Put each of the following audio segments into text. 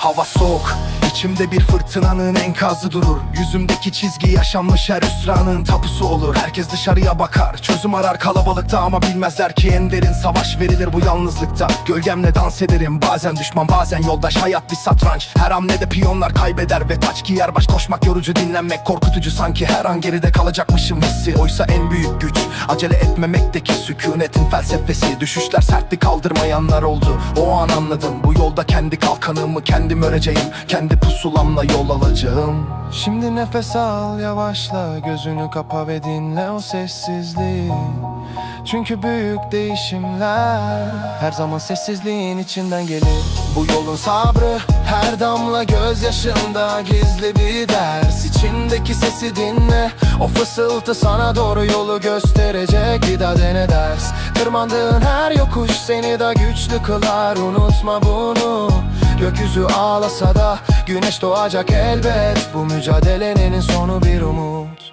hava soğuk İçimde bir fırtınanın enkazı durur. Yüzümdeki çizgi yaşanmış her hüsranın tapusu olur. Herkes dışarıya bakar. Çözüm arar kalabalıkta ama bilmezler ki en derin Savaş verilir bu yalnızlıkta. Gölgemle dans ederim. Bazen düşman bazen yoldaş. Hayat bir satranç. Her hamlede piyonlar kaybeder Ve taç giyer. Baş koşmak yorucu dinlenmek korkutucu. Sanki her an geride kalacakmışım hissi. Oysa en büyük güç acele etmemekteki sükunetin felsefesi. Düşüşler sertli kaldırmayanlar oldu. O an anladım. Bu yolda kendi kalkanımı kendim öreceğim. Kendi pusulamla yol alacağım. Şimdi nefes al yavaşla gözünü kapa ve dinle o sessizliği. Çünkü büyük değişimler her zaman sessizliğin içinden gelir. Bu yolun sabrı her damla gözyaşında gizli bir ders. İçindeki sesi dinle o fısıltı sana doğru yolu gösterecek. Bir daha dene ders. Tırmandığın her yokuş seni de güçlü kılar. Unutma bunu Gökyüzü ağlasa da güneş doğacak elbet Bu mücadelenin sonu bir umut.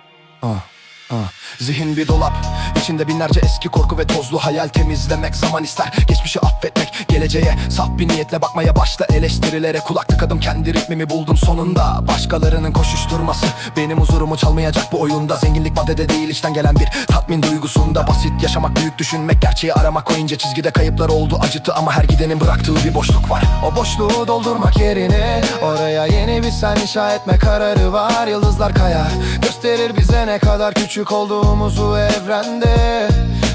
Zihin bir dolap. İçinde binlerce eski korku ve tozlu hayal temizlemek zaman ister. Geçmişi affetmek geleceğe saf bir niyetle bakmaya başla. Eleştirilere kulak tıkadım kendi ritmimi buldum sonunda. Başkalarının koşuşturması benim huzurumu çalmayacak bu oyunda. Zenginlik maddede değil içten gelen bir tatmin duygusunda. Basit yaşamak büyük düşünmek gerçeği aramak. Koyunca çizgide kayıplar oldu acıtı Ama her gidenin bıraktığı bir boşluk var. O boşluğu doldurmak yerine oraya yeni bir sen inşa etme kararı var Yıldızlar kayar gösterir bize ne kadar küçük olduğumuzu evrende.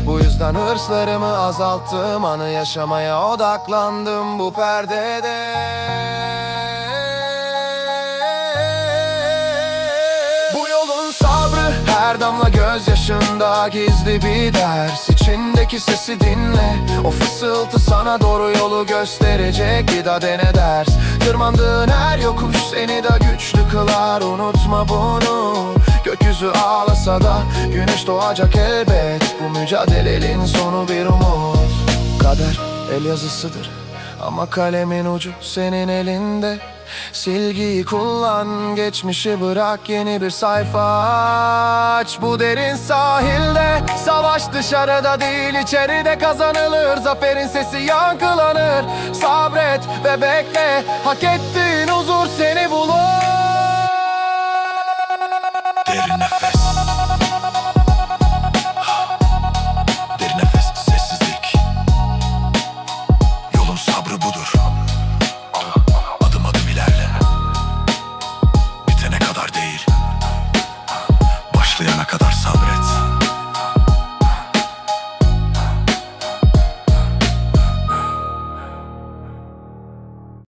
Bu yüzden hırslarımı azalttım Anı yaşamaya odaklandım bu perdede. Bu yolun sabrı her damla gözyaşında gizli bir ders. İçindeki sesi dinle O fısıltı sana doğru yolu gösterecek. Bir daha dene ders. Tırmandığın her seni de güçlü kılar Unutma bunu. Gökyüzü ağlasa da güneş doğacak elbet. Bu mücadelenin sonu bir umut. Kader el yazısıdır ama kalemin ucu senin elinde. Silgiyi kullan geçmişi bırak yeni bir sayfa aç. Bu derin sahilde savaş dışarıda değil içeride kazanılır. Zaferin sesi yankılanır. Sabret ve bekle hak ettiğin